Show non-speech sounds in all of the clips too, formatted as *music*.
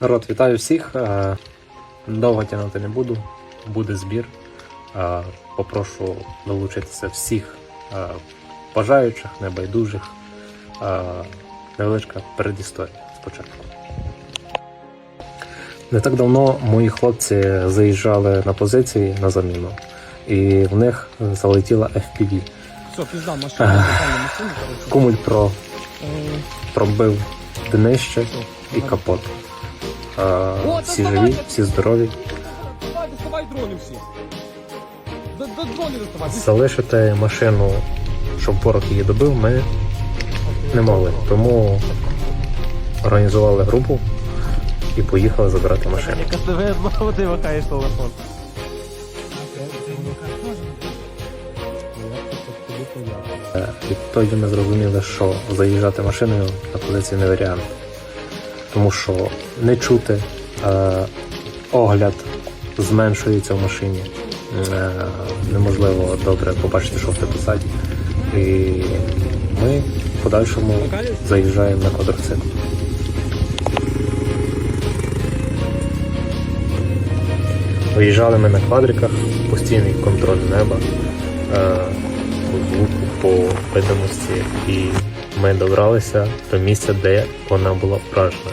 Народ, вітаю всіх. Е, Довго тягнути не буду. Буде збір. Е, Попрошу долучитися всіх е, бажаючих, небайдужих. Невеличка передісторія спочатку. Не так давно мої хлопці заїжджали на позиції на заміну, і в них залетіла FPV. Кумуль про пробив днище і капот. Е, Всі живі, всі здорові. Давай, доставай дрони всі. Дрони доставай. Залишити машину, щоб ворог її добив, ми не могли. Тому організували групу і поїхали забирати машину. Тебе знову ти махаєш телефон. Е, Відтоді ми зрозуміли, що заїжджати машиною на позиції не варіант. Тому що не чути, е, огляд зменшується в машині. Е, неможливо добре побачити, що в тебе ззаді. І ми в подальшому заїжджаємо на квадроцикл. Виїжджали ми на квадриках, постійний контроль неба, е, звуку, по видимості, і ми добралися до місця, де вона була вражена.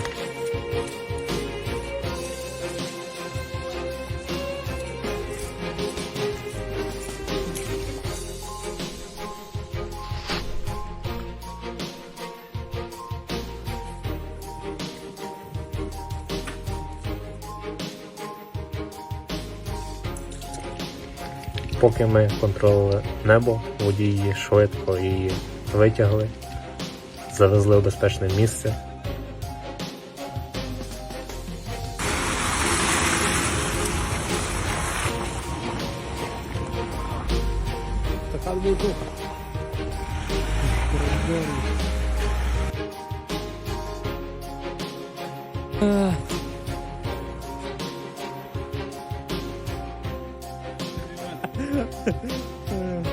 Поки ми контролювали небо, водії швидко її витягли, завезли в безпечне місце. Така. *laughs*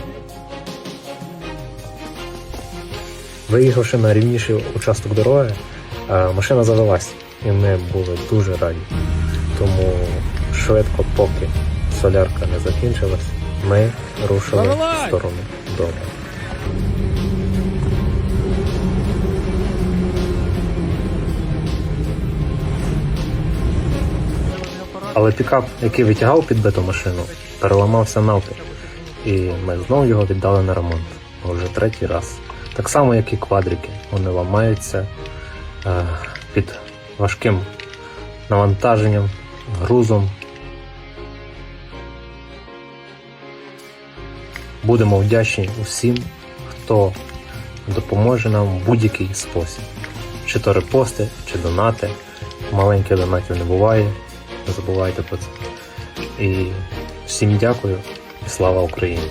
Виїхавши на рівніший участок дороги, е, машина завелась, і ми були дуже раді. Тому швидко, поки солярка не закінчилась, ми рушили в сторону дому. Але пікап, який витягав підбиту машину, переламався навпіл. І ми знову його віддали на ремонт. Вже третій раз. Так само, як і квадрики. Вони ламаються е, під важким навантаженням, грузом. Будемо вдячні усім, хто допоможе нам в будь-який спосіб. Чи то репости, чи донати. Маленьких донатів не буває. Не забувайте про це. І всім дякую і слава Україні!